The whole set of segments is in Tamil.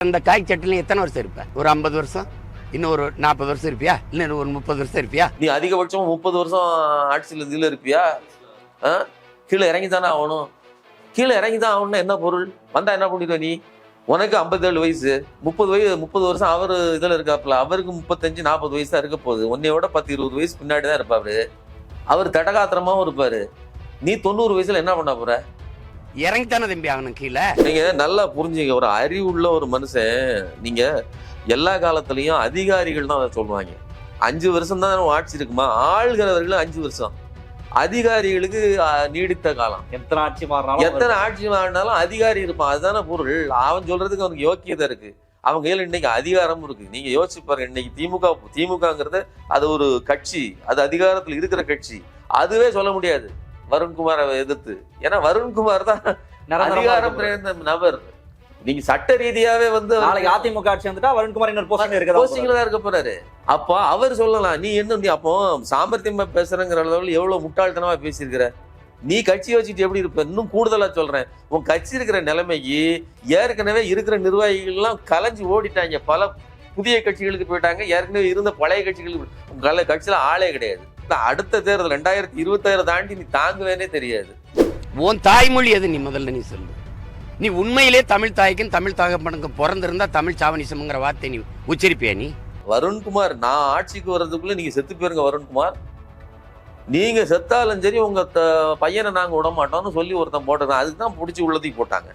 அந்த காய் சட்டில எத்தனை வருஷம் இருப்ப? ஒரு ஐம்பது வருஷம்? இன்னும் ஒரு நாற்பது வருஷம் இருப்பியா? இல்லை இன்னும் ஒரு முப்பது வருஷம் இருப்பியா? நீ அதிகபட்சம் முப்பது வருஷம் ஆட்சியில் இதில் இருப்பியா? ஆ? கீழே இறங்கி தானே ஆகணும். கீழே இறங்கி தான் ஆகணும்னா என்ன பொருள்? வந்தா என்ன பண்ணிடுவ நீ? உனக்கு ஐம்பத்தேழு வயசு. முப்பது வயசு முப்பது வருஷம் அவர் இதில் இருக்காப்புல. அவருக்கு முப்பத்தஞ்சு நாற்பது வயசு தான் இருக்க போகுது. உன்னையோட பத்து இருபது வயசு பின்னாடி தான் இருப்பாரு. அவர் தடகாத்திரமாகவும் இருப்பார். நீ தொண்ணூறு வயசில் என்ன பண்ண போற இறங்கித்தானே தம்பி ஆகணும் கீழே? நீங்க நல்லா புரிஞ்சுங்க. ஒரு அறிவுள்ள ஒரு மனுஷன் நீங்க எல்லா காலத்துலயும் அதிகாரிகள் தான் அதை சொல்லுவாங்க. அஞ்சு வருஷம் தான் ஆட்சி இருக்குமா? ஆள்கிறவர்கள் அஞ்சு வருஷம். அதிகாரிகளுக்கு நீடித்த காலம். எத்தனை ஆட்சி மாறினாலும் எத்தனை ஆட்சி மாறினாலும் அதிகாரி இருப்பான். அதுதானே பொருள். அவன் சொல்றதுக்கு அவனுக்கு யோக்கியதை இருக்கு. அவங்க கையில இன்னைக்கு அதிகாரமும் இருக்கு. நீங்க யோசிச்சு பாருங்க இன்னைக்கு திமுக திமுகங்கிறது அது ஒரு கட்சி. அது அதிகாரத்தில் இருக்கிற கட்சி. அதுவே சொல்ல முடியாது. வருண்குமாரை எதிர்த்து. ஏன்னா வருண்குமார் தான் அதிகாரம் இருக்க. நிறைந்த நபர். நீங்க சட்ட ரீதியாவே வந்து நாளைக்கு அதிமுக ஆட்சி வந்துட்டா வருண்குமார் இன்னொரு போஸ்டிங் இருக்கதா போஸ்டிங்ல தான் இருக்க போறாரு. அப்போ அவர் சொல்லலாம் நீ என்ன நீ அப்போ சாமர்த்தியமா பேசுறங்கிற அளவில் எவ்வளவு முட்டாள்தனமா பேசியிருக்கிற? நீ கட்சி வச்சுட்டு எப்படி இருப்ப? இன்னும் கூடுதலா சொல்றேன். உன் கட்சி இருக்கிற நிலைமைக்கு ஏற்கனவே இருக்கிற நிர்வாகிகள் எல்லாம் கலைஞ்சு ஓடிட்டாங்க. பல புதிய கட்சிகளுக்கு போயிட்டாங்க. ஏற்கனவே இருந்த பழைய கட்சிகளுக்கு உங்க கல- கட்சியில ஆளே கிடையாது. அடுத்த தேர்தல் ரெண்டாயிரத்தி இருபத்தாயிரம் தாண்டி நீ தாங்குவேனே தெரியாது. உன் தாய்மொழி எது நீ முதல்ல நீ சொல்லு. நீ உண்மையிலே தமிழ் தாய்க்கும் தமிழ் தகப்பனுக்கும் பிறந்திருந்தா தமிழ் சாவனிசம்ங்கிற வார்த்தை நீ உச்சரிப்பியா நீ? வருண்குமார் நான் ஆட்சிக்கு வர்றதுக்குள்ள நீங்க செத்து போயிருங்க வருண்குமார். நீங்க செத்தாலும் சரி உங்க பையனை நாங்க விட மாட்டோம்னு சொல்லி ஒருத்தன் போட்டுருக்கான். அதுக்கு தான் பிடிச்சி உள்ளதையும் போட்டாங்க.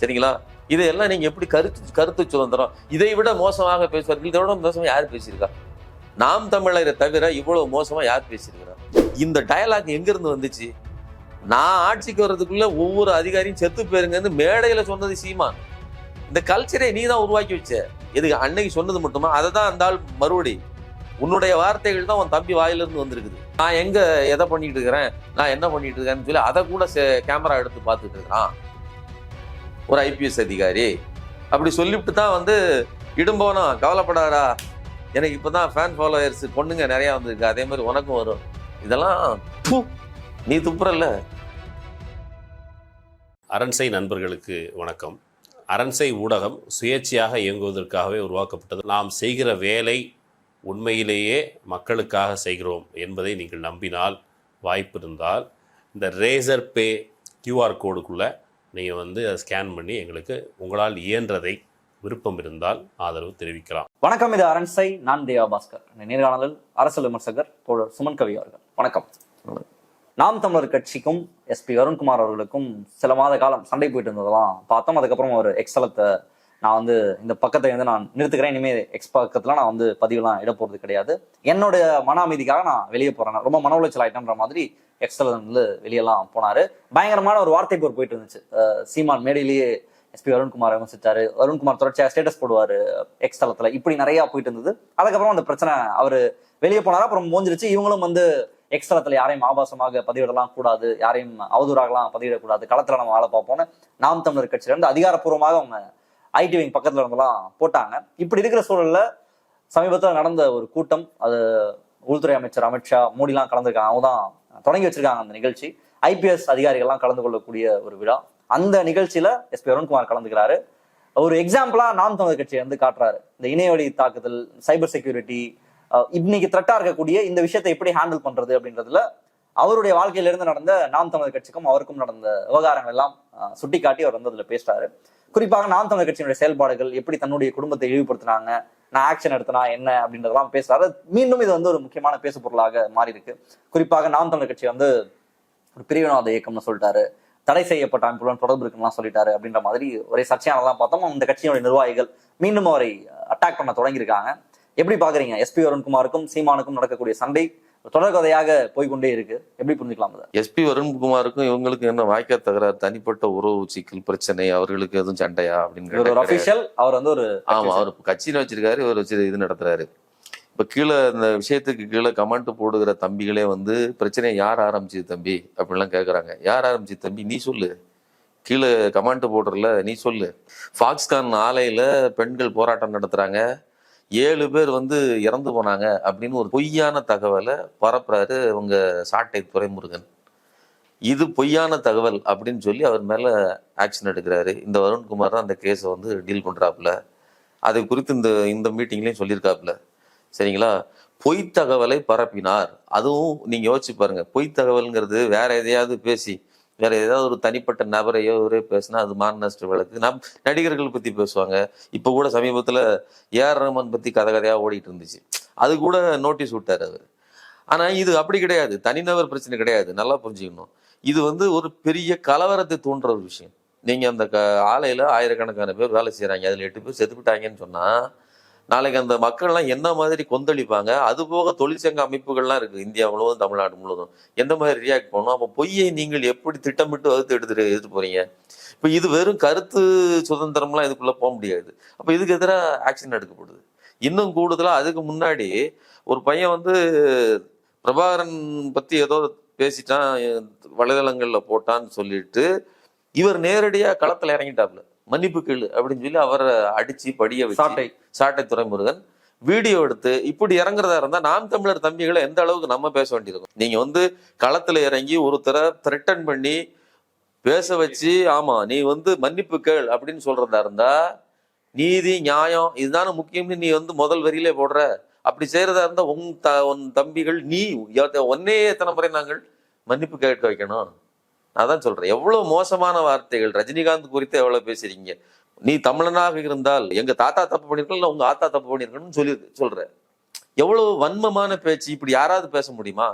சரிங்களா? இதையெல்லாம் நீங்க எப்படி கருத்து கருத்து சுதந்திரம்? இதை விட மோசமாக பேசுவார்கள். இதை விட மோசமா யார் பேசியிருக்கா? நாம் தமிழரை தவிர இவ்வளவு மோசமா யார் பேசியிருக்கிறா? இந்த டயலாக் எங்கிருந்து வந்துச்சு? நான் ஆட்சிக்கு வர்றதுக்குள்ள ஒவ்வொரு அதிகாரியும் செத்து போயிருங்கன்னு மேடையில சொன்னது சீமா இந்த கல்ச்சரை நீ தான் உருவாக்கி வச்ச. இதுக்கு அன்னைக்கு சொன்னது மட்டுமா? அதை தான் அந்த ஆள் மறுபடி உன்னுடைய வார்த்தைகள் தான் உன் தம்பி வாயிலிருந்து வந்திருக்குது. நான் எங்க எதை பண்ணிட்டு இருக்கிறேன்? நான் என்ன பண்ணிட்டு இருக்கேன்னு சொல்லி அதை கூட கேமரா எடுத்து பார்த்துட்டு இருக்கிறான். ஒரு ஐபிஎஸ் அதிகாரி. அப்படி சொல்லிவிட்டு தான் வந்து இடும்போனா கவலைப்படாதா எனக்கு இப்போ தான் ஃபேன் ஃபாலோயர்ஸ் பொண்ணுங்க நிறையா வந்திருக்கு. அதே மாதிரி உனக்கும் வரும். இதெல்லாம் நீ துப்புறல்ல. அரண்சை நண்பர்களுக்கு வணக்கம். அரண்சை ஊடகம் சுயேட்சையாக இயங்குவதற்காகவே உருவாக்கப்பட்டது. நாம் செய்கிற வேலை உண்மையிலேயே மக்களுக்காக செய்கிறோம் என்பதை நீங்கள் நம்பினால் வாய்ப்பு இருந்தால் இந்த ரேசர் பே கியூஆர் கோடுக்குள்ளே நீங்கள் வந்து அதை ஸ்கேன் பண்ணி எங்களுக்கு உங்களால் இயன்றதை விருப்பம் இருந்தால் ஆதரவு தெரிவிக்கலாம். வணக்கம் இது அரண்சை நான் தேவா பாஸ்கர். நேர்காணலில் அரசியல் விமர்சகர் தோழர் சுமன் கவி அவர்கள். வணக்கம். நாம் தமிழர் கட்சிக்கும் எஸ்பி அருண்குமார் அவர்களுக்கும் சில மாத காலம் சண்டை போயிட்டு இருந்ததெல்லாம் பார்த்தோம். அதுக்கப்புறம் ஒரு எக்ஸலத்தை நான் வந்து இந்த பக்கத்தை வந்து நான் நிறுத்துக்கிறேன் இனிமேல் எக்ஸ் பக்கத்துல நான் வந்து பதிவுலாம் இட போறது கிடையாது. என்னோட மன அமைதிக்காக நான் வெளியே போறேன். ரொம்ப மன உளைச்சல் ஆயிட்டேன்ற மாதிரி எக்ஸல் வந்து வெளியெல்லாம் போனாரு. பயங்கரமான ஒரு வார்த்தை போர் போயிட்டு இருந்துச்சு. சீமான் மேடையிலேயே எஸ்பி அருண்குமார் விமர்சித்தாரு அருண்குமார் தொடர்ச்சியாக ஸ்டேட்டஸ் போடுவார் எக்ஸ் தளத்தில். இப்படி நிறையா போயிட்டு இருந்தது. அதுக்கப்புறம் அந்த பிரச்சனை அவர் வெளியே போனார் அப்புறம் மோஞ்சிருச்சு. இவங்களும் வந்து எக்ஸ் தளத்தில் யாரையும் ஆபாசமாக பதிவிடலாம் கூடாது யாரையும் அவதூறாகலாம் பதிவிடக்கூடாது களத்துல நம்ம வேலை பார்ப்போம்னு நாம் தமிழர் கட்சியிலேருந்து அதிகாரப்பூர்வமாக அவங்க ஐடி விங் பக்கத்துல இருந்தெல்லாம் போட்டாங்க. இப்படி இருக்கிற சூழல்ல சமீபத்தில் நடந்த ஒரு கூட்டம் அது உள்துறை அமைச்சர் அமித்ஷா மோடிலாம் கலந்துருக்காங்க. அவங்க தான் தொடங்கி வச்சிருக்காங்க அந்த நிகழ்ச்சி. ஐபிஎஸ் அதிகாரிகள்லாம் கலந்து கொள்ளக்கூடிய ஒரு விழா. அந்த நிகழ்ச்சியில எஸ் பி அருண்குமார் கலந்துக்கிறாரு. ஒரு எக்ஸாம்பிளா நாம் தமிழர் கட்சியை வந்து காட்டுறாரு. இந்த இணையவழி தாக்குதல் சைபர் செக்யூரிட்டி இன்னைக்கு த்ரெட்டா இருக்கக்கூடிய இந்த விஷயத்தை எப்படி ஹேண்டில் பண்றது அப்படின்றதுல அவருடைய வாழ்க்கையில இருந்து நடந்த நாம் தமிழர் கட்சிக்கும் அவருக்கும் நடந்த விவகாரங்கள் எல்லாம் சுட்டி காட்டி அவர் வந்து அதுல பேசுறாரு. குறிப்பாக நாம் தமிழர் கட்சியினுடைய செயல்பாடுகள் எப்படி தன்னுடைய குடும்பத்தை இழிவுபடுத்தினாங்க நான் ஆக்ஷன் எடுத்தனா என்ன அப்படின்றதெல்லாம் பேசுறாரு. மீண்டும் இது வந்து ஒரு முக்கியமான பேசு பொருளாக மாறி இருக்கு குறிப்பாக நாம் தமிழர் கட்சி வந்து ஒரு பிரிவினவாத இயக்கம்னு சொல்லிட்டாரு. தடை செய்யப்பட்ட அமைப்புடன் தொடர்பு இருக்குன்னு சொல்லிட்டாரு அப்படின்ற மாதிரி ஒரே சர்ச்சையானலாம் பார்த்தோம். அந்த கட்சியினுடைய நிர்வாகிகள் மீண்டும் அவரை அட்டாக் பண்ண தொடங்கியிருக்காங்க. எப்படி பாக்குறீங்க எஸ்பி வருண்குமாருக்கும் சீமானுக்கும் நடக்கக்கூடிய சண்டை தொடர்கதையாக போய்கொண்டே இருக்கு. எப்படி புரிஞ்சுக்கலாம் எஸ்பி வருண்குமாருக்கும் இவங்களுக்கும் என்ன வாய்க்கா தகராறு? தனிப்பட்ட உறவு சிக்கல் பிரச்சனை அவர்களுக்கு எதுவும் சண்டையா? அப்படின்னு அவர் வந்து ஒரு ஆமா அவர் கட்சியில வச்சிருக்காரு இவர் வச்சு இது நடத்துறாரு. இப்போ கீழே இந்த விஷயத்துக்கு கீழே கமெண்ட் போடுகிற தம்பிகளே வந்து பிரச்சனையை யார் ஆரம்பிச்சது தம்பி? அப்படிலாம் கேட்குறாங்க யார் ஆரம்பிச்சது தம்பி? நீ சொல்லு. கீழே கமெண்ட் போடுறல நீ சொல்லு. ஃபாக்ஸ்கான் ஆலையில் பெண்கள் போராட்டம் நடத்துகிறாங்க ஏழு பேர் வந்து இறந்து போனாங்க அப்படின்னு ஒரு பொய்யான தகவலை பரப்புறாரு அவங்க சாட்டை துரைமுருகன். இது பொய்யான தகவல் அப்படின்னு சொல்லி அவர் மேலே ஆக்ஷன் எடுக்கிறாரு. இந்த வருண்குமார் தான் அந்த கேஸை வந்து டீல் பண்ணுறாப்புல அது குறித்து இந்த இந்த மீட்டிங்லேயும் சொல்லியிருக்காப்புல. சரிங்களா? பொய் தகவலை பரப்பினார். அதுவும் நீங்க யோசிச்சு பாருங்க. பொய் தகவல்ங்கிறது வேற எதையாவது பேசி வேற ஏதாவது ஒரு தனிப்பட்ட நபரையோ ஒரே பேசினா அது மான நஷ்ட வழக்கு. நம் நடிகர்கள் பத்தி பேசுவாங்க. இப்ப கூட சமீபத்துல ஏஆர் ரஹ்மான் பத்தி கதை கதையா ஓடிட்டு இருந்துச்சு. அது கூட நோட்டீஸ் விட்டார் அவர். ஆனா இது அப்படி கிடையாது. தனிநபர் பிரச்சனை கிடையாது. நல்லா புரிஞ்சுக்கணும். இது வந்து ஒரு பெரிய கலவரத்தை தூண்டுற ஒரு விஷயம். நீங்க அந்த க ஆலையில ஆயிரக்கணக்கான பேர் வேலை செய்யறாங்க அதுல எட்டு பேர் செத்துக்கிட்டாங்கன்னு சொன்னா நாளைக்கு அந்த மக்கள்லாம் என்ன மாதிரி கொந்தளிப்பாங்க? அது போக தொழிற்சங்க அமைப்புகள்லாம் இருக்கு. இந்தியா முழுவதும் தமிழ்நாடு முழுவதும். எந்த மாதிரி ரியாக்ட் பண்ணணும்? அப்போ பொய்யை நீங்கள் எப்படி திட்டமிட்டு வகுத்து எடுத்துட்டு எடுத்து போறீங்க? இப்போ இது வெறும் கருத்து சுதந்திரம்லாம் இதுக்குள்ள போக முடியாது. அப்போ இதுக்கு எதிராக ஆக்ஷன் எடுக்கப்படுது. இன்னும் கூடுதலாக அதுக்கு முன்னாடி ஒரு பையன் வந்து பிரபாகரன் பத்தி ஏதோ பேசிட்டான் வலைதளங்களில் போட்டான்னு சொல்லிட்டு இவர் நேரடியாக களத்தில் இறங்கிட்டாப்ல. மன்னிப்பு கேளு அப்படின்னு சொல்லி அவரை அடிச்சு படிய சாட்டை. சாட்டை துறைமுருகன் வீடியோ எடுத்து இப்படி இறங்குறதா இருந்தா நாம் தமிழர் தம்பிகளை எந்த அளவுக்கு நம்ம பேச வேண்டியிருக்கும்? நீங்க வந்து களத்துல இறங்கி ஒருத்தரை த்ரெட்டன் பண்ணி பேச வச்சு ஆமா நீ வந்து மன்னிப்பு கேள் அப்படின்னு சொல்றதா இருந்தா நீதி நியாயம் இதுதானே முக்கியம்னு நீ வந்து முதல் வரியிலே போடுற. அப்படி செய்யறதா இருந்தா உன் த உன் தம்பிகள் நீ ஒன்னே எத்தனை முறை நாங்கள் மன்னிப்பு கேட்க வைக்கணும்? நான் தான் சொல்றேன். எவ்வளவு மோசமான வார்த்தைகள். ரஜினிகாந்த் குறித்து எவ்வளவு பேசுறீங்க? நீ தமிழனாக இருந்தால் எங்க தாத்தா தப்பு பண்ணிருக்கலாம் இல்ல உங்க ஆத்தா தப்பு பண்ணிருக்கணும்னு சொல்லி சொல்ற எவ்வளவு வன்மமான பேச்சு. இப்படி யாராவது பேச முடியுமா?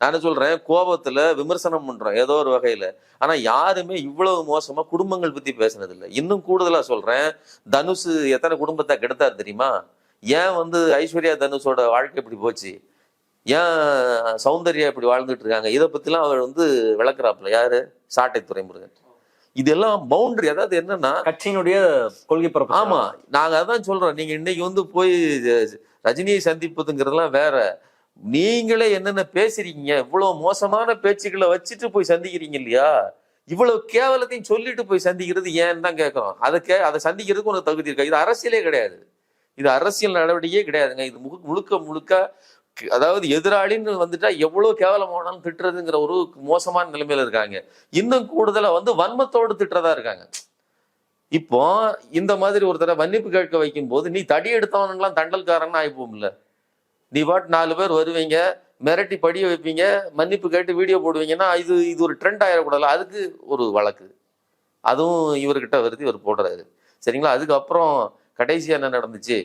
நான் சொல்றேன் கோபத்துல விமர்சனம் பண்றோம் ஏதோ ஒரு வகையில. ஆனா யாருமே இவ்வளவு மோசமா குடும்பங்கள் பத்தி பேசுனது இன்னும் கூடுதலா சொல்றேன் தனுஷ் எத்தனை குடும்பத்தை கெடுத்தார் தெரியுமா? ஏன் வந்து ஐஸ்வர்யா தனுஷோட வாழ்க்கை இப்படி போச்சு? ஏன் சௌந்தர்யா இப்படி வாழ்ந்துட்டு இருக்காங்க? இதை பத்திலாம் அவர் வந்து விளக்குறாப்புல. யாரு? சாட்டை துறைமுருகன். இதெல்லாம் பவுண்டரி அதாவது என்னன்னா கட்சியினுடைய கொள்கை பரப்பு ஆமா. நாங்க அதான் சொல்றோம். நீங்க இன்னைக்கு வந்து போய் ரஜினியை சந்திப்பதுங்கிறதெல்லாம் வேற. நீங்களே என்னென்ன பேசுறீங்க? இவ்வளவு மோசமான பேச்சுக்களை வச்சுட்டு போய் சந்திக்கிறீங்க இல்லையா? இவ்வளவு கேவலத்தையும் சொல்லிட்டு போய் சந்திக்கிறது ஏன்னு தான் கேட்கறோம் அதை கே அதை சந்திக்கிறதுக்கு உனக்கு தகுதி இருக்கா? இது அரசியலே கிடையாது. இது அரசியல் நடவடிக்கையே கிடையாதுங்க. இது முழு- முழுக்க முழுக்க அதாவது எதிராளின்னு வந்துட்டா எவ்வளவு கேவலமானாலும் திட்டுறதுங்கிற ஒரு மோசமான நிலைமையில இருக்காங்க. இன்னும் கூடுதலா வந்து வன்மத்தோடு திட்டுறதா இருக்காங்க. இப்போ இந்த மாதிரி ஒருத்தரை மன்னிப்பு கேட்க வைக்கும் போது நீ தடி எடுத்தவனுங்களாம் தண்டல்காரன் ஆயிப்போம்ல. நீ பாட்டு நாலு பேர் வருவீங்க மிரட்டி படிய வைப்பீங்க மன்னிப்பு கேட்டு வீடியோ போடுவீங்கன்னா இது இது ஒரு ட்ரெண்ட் ஆயிடக்கூடாது அதுக்கு ஒரு வழக்கு. அதுவும் இவர்கிட்ட வருது இவர் போடுறாரு. சரிங்களா? அதுக்கப்புறம் கடைசியா என்ன நடந்துச்சு?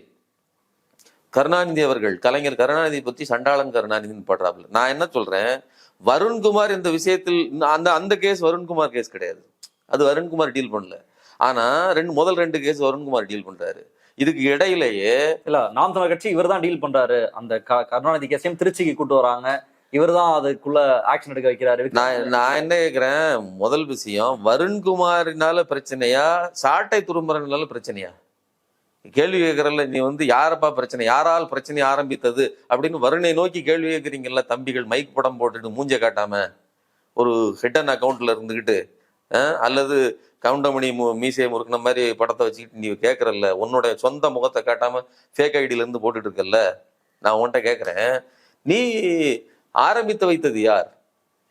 கருணாநிதி அவர்கள் கலைஞர் கருணாநிதி பத்தி சண்டாளன் கருணாநிதினு பாடுறாப்புல. நான் என்ன சொல்றேன்? வருண்குமார் இந்த விஷயத்தில் அந்த அந்த கேஸ் வருண்குமார் கேஸ் கிடையாது. அது வருண்குமார் டீல் பண்ணல. ஆனா ரெண்டு முதல் ரெண்டு கேஸ் வருண்குமார் டீல் பண்றாரு. இதுக்கு இடையிலேயே இல்ல நாம் தமிழர் கட்சி இவர் தான் டீல் பண்றாரு. அந்த கருணாநிதி கேஸையும் திருச்சிக்கு கூட்டு வராங்க. இவர் தான் அதுக்குள்ள ஆக்ஷன் எடுக்க வைக்கிறாரு. நான் நான் என்ன கேக்குறேன்? முதல் விஷயம் வருண்குமாரினால பிரச்சனையா? சாட்டை துரும்புறனால பிரச்சனையா? கேள்வி கேட்கறல்ல நீ வந்து யாரப்பா பிரச்சனை? யாரால் பிரச்சனை ஆரம்பித்தது? அப்படின்னு வருணை நோக்கி கேள்வி கேட்குறீங்கல்ல தம்பிகள் மைக் படம் போட்டுட்டு மூஞ்ச காட்டாம? ஒரு ஹிடன் அக்கௌண்ட்ல இருந்துக்கிட்டு அல்லது கவுண்டமணி மு- மீசையை முறுக்கின மாதிரி படத்தை வச்சுக்கிட்டு நீ கேட்கறல்ல உன்னோட சொந்த முகத்தை காட்டாம ஃபேக் ஐடியில இருந்து போட்டுட்டு இருக்கல்ல? நான் உன்கிட்ட கேட்கறேன் நீ ஆரம்பித்து வைத்தது யார்?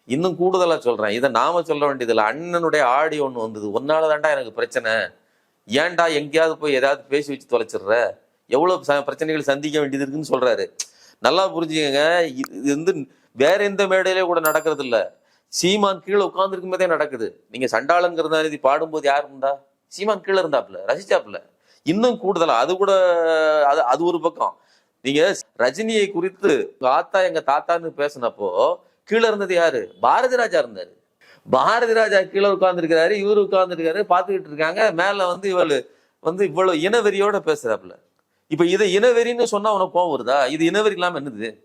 இன்னும் கூடுதலா சொல்றேன். இதை நாம சொல்ல வேண்டியதில்லை. அண்ணனுடைய ஆடி ஒன்று வந்தது. ஒன்னால தாண்டா எனக்கு பிரச்சனை. ஏன்டா எங்கேயாவது போய் ஏதாவது பேசி வச்சு தொலைச்சிடுற? எவ்வளோ ச- பிரச்சனைகள் சந்திக்க வேண்டியது இருக்குன்னு சொல்றாரு. நல்லா புரிஞ்சுக்கங்க. இது வந்து வேற எந்த மேடையிலே கூட நடக்கிறது இல்லை சீமான் கீழே உட்காந்துருக்கும் போதே நடக்குது. நீங்க சண்டாளன் கருணாநிதி பாடும்போது யார் இருந்தா சீமான் கீழே இருந்தாப்புல ரசிச்சாப்புல. இன்னும் கூடுதலா அது கூட அது அது ஒரு பக்கம். நீங்க ரஜினியை குறித்து உங்கள் ஆத்தா எங்க தாத்தான்னு பேசினப்போ கீழே இருந்தது யாரு? பாரதி ராஜா இருந்தாரு. பாரதி ராஜா கீழே உட்கார்ந்துருக்கிறாரு இவரு உட்கார்ந்துருக்காரு பார்த்துக்கிட்டு இருக்காங்க. மேல வந்து இவளு வந்து இவ்வளவு இனவெறியோட பேசுறாப்புல. இப்ப இதை இனவெறின்னு சொன்னா உனக்கு கோவம் வருதா? இது இனவெறி இல்லாமல் என்னது?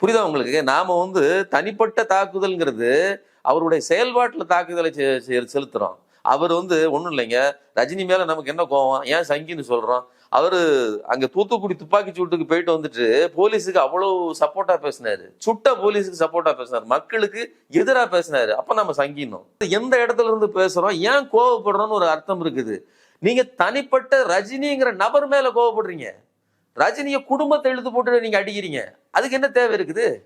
புரியுதா உங்களுக்கு? நாம வந்து தனிப்பட்ட தாக்குதல்ங்கிறது அவருடைய செயல்பாட்டுல தாக்குதலை செ- செ- செலுத்துறோம். அவர் வந்து ஒண்ணும் இல்லைங்க. ரஜினி மேல நமக்கு என்ன கோவம்? ஏன் சங்கின்னு சொல்றோம்? அவரு அங்க தூத்துக்குடி துப்பாக்கி சூட்டுக்கு போயிட்டு வந்துட்டு போலீஸுக்கு அவ்வளவு சப்போர்ட்டா பேசினாரு. சுட்ட போலீஸுக்கு சப்போர்ட்டா பேசினாரு. மக்களுக்கு எதிராக பேசினாரு. அப்ப நம்ம சங்கினோம். எந்த இடத்துல இருந்து பேசுறோம்? ஏன் கோவப்படுறோம்னு ஒரு அர்த்தம் இருக்குது. நீங்க தனிப்பட்ட ரஜினிங்கிற நபர் மேல கோவப்படுறீங்க. ரஜினிய குடும்பத்தை எழுத்து போட்டு நீங்க அடிக்கிறீங்க. அதுக்கு என்ன தேவை இருக்குது?